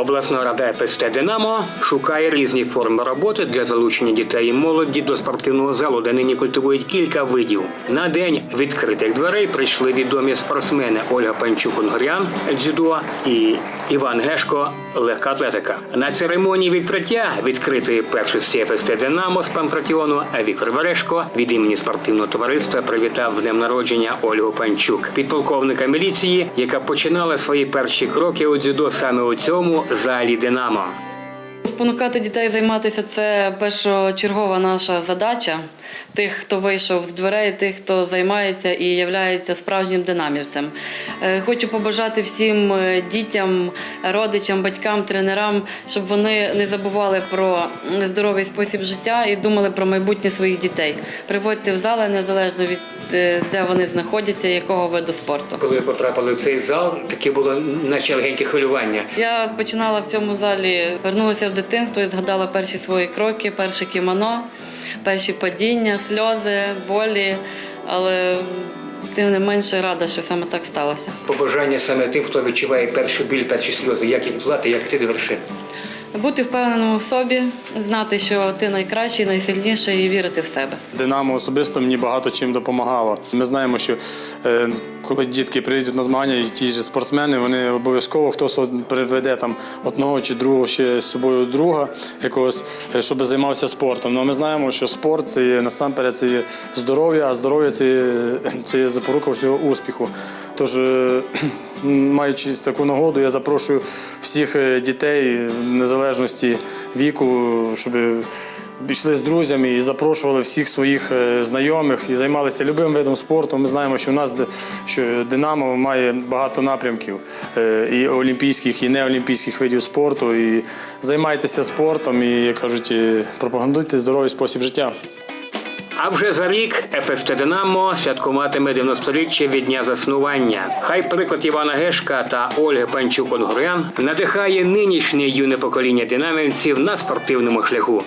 Обласна рада ФСТ Динамо шукає різні форми роботи для залучення дітей і молоді до спортивного залу, де нині культивують кілька видів. На день відкритих дверей прийшли відомі спортсмени Ольга Панчук Унгурян, дзюдо і Іван Гешко легка атлетика. На церемонії відкриття відкритої першості ФСТ Динамо з панкратіону Віктор Верешко від імені спортивного товариства привітав днем народження Ольгу Панчук, підполковника міліції, яка починала свої перші кроки у дзюдо саме у цьому залі Динамо. Спонукати дітей займатися це першочергова наша задача. Тих, хто вийшов з дверей, тих, хто займається і являється справжнім динамівцем. Е, Хочу побажати всім е, дітям, родичам, батькам, тренерам, щоб вони не забували про здоровий спосіб життя і думали про майбутнє своїх дітей. Приводьте в зали незалежно від де вони знаходяться, якого виду спорту. Коли ви потрапили в цей зал, таке було наче легеньке хвилювання. Я починала в цьому залі, вернулася в дитинство і згадала перші свої кроки, перше кімоно, перші падіння, сльози, болі. Але тим не менше рада, що саме так сталося. Побажання саме тим, хто відчуває першу біль, перші сльози, як їх плати, як ти до вершин. Бути впевненим в собі, знати, що ти найкращий, найсильніший і вірити в себе. Динамо особисто мені багато чим допомагало. Ми знаємо, що е, коли дітки приїдуть на змагання, і ті ж спортсмени, вони обов'язково хтось приведе там одного чи другого ще з собою друга якогось, е, щоб займався спортом. Ну ми знаємо, що спорт це є насамперед це є здоров'я, а здоров'я це є, це є запорука всього успіху. Тож, е, маючи таку нагоду, я запрошую всіх е, дітей в незалежності віку, щоб йшли з друзями і запрошували всіх своїх е, знайомих і займалися любим видом спорту. Ми знаємо, що у нас що Динамо має багато напрямків е, і олімпійських, і неолімпійських видів спорту. І займайтеся спортом і, як кажуть, е, пропагандуйте здоровий спосіб життя. А вже за рік ФСТ Динамо святкуватиме 90-річчя від дня заснування. Хай приклад Івана Гешка та Ольги Панчук Онгурян надихає нинішнє юне покоління динамівців на спортивному шляху.